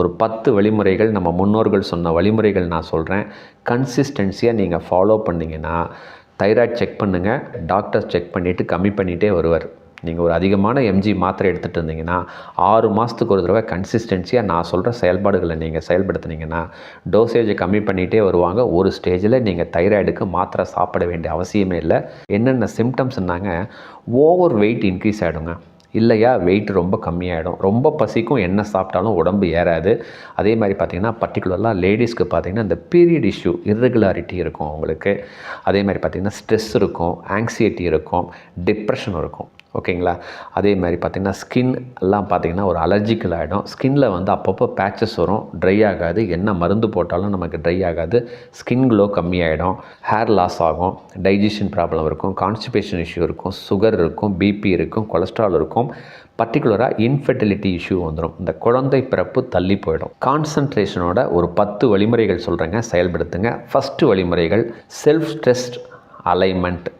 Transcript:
ஒரு பத்து வழிமுறைகள் நம்ம முன்னோர்கள் சொன்ன வழிமுறைகள் நான் சொல்கிறேன் கன்சிஸ்டன்சியாக நீங்கள் ஃபாலோ பண்ணிங்கன்னா தைராய்டு செக் பண்ணுங்கள் டாக்டர் செக் பண்ணிவிட்டு கம்மி பண்ணிகிட்டே வருவார். நீங்கள் ஒரு அதிகமான எம்ஜி மாத்திரை எடுத்துகிட்டு இருந்தீங்கன்னா ஆறு மாதத்துக்கு ஒரு தடவை கன்சிஸ்டன்சியாக நான் சொல்கிற செயல்பாடுகளை நீங்கள் செயல்படுத்துனீங்கன்னா டோசேஜை கம்மி பண்ணிகிட்டே வருவாங்க. ஒரு ஸ்டேஜில் நீங்கள் தைராய்டுக்கு மாத்திரை சாப்பிட வேண்டிய அவசியமே இல்லை. என்னென்ன சிம்டம்ஸ்னாங்க ஓவர் வெயிட் இன்க்ரீஸ் ஆகிடுங்க இல்லையா? வெயிட் ரொம்ப கம்மியாயிடும். ரொம்ப பசிக்கும் என்ன சாப்பிட்டாலும் உடம்பு ஏறாது. அதே மாதிரி பார்த்திங்கன்னா பர்டிகுலராக லேடிஸ்க்கு பார்த்திங்கன்னா இந்த பீரியட் இஷ்யூ இர்ரெகுலாரிட்டி இருக்கும் அவங்களுக்கு. அதே மாதிரி பார்த்திங்கன்னா ஸ்ட்ரெஸ் இருக்கும் ஆங்ஸைட்டி இருக்கும் டிப்ரெஷன் இருக்கும். ஓகேங்களா? அதே மாதிரி பார்த்திங்கன்னா ஸ்கின் எல்லாம் பார்த்திங்கன்னா ஒரு அலர்ஜிக்கல் ஆகிடும் ஸ்கின்னில் வந்து அப்பப்போ பேச்சஸ் வரும். ட்ரை ஆகாது. என்ன மருந்து போட்டாலும் நமக்கு ட்ரை ஆகாது. ஸ்கின் க்ளோ கம்மியாகிடும் ஹேர் லாஸ் ஆகும். டைஜஷன் ப்ராப்ளம் இருக்கும். கான்ஸ்டிபேஷன் இஷ்யூ இருக்கும். சுகர் இருக்கும். பிபி இருக்கும். கொலஸ்ட்ரால் இருக்கும். பர்டிகுலராக இன்ஃபெர்டிலிட்டி இஷ்யூ வந்துடும் இந்த குழந்தை பிறப்பு தள்ளி போயிடும். கான்சன்ட்ரேஷனோட ஒரு பத்து வழிமுறைகள் சொல்கிறேங்க செயல்படுத்துங்க. ஃபஸ்ட்டு வழிமுறைகள் செல்ஃப் ஸ்ட்ரெஸ்ட் அலைன்மெண்ட்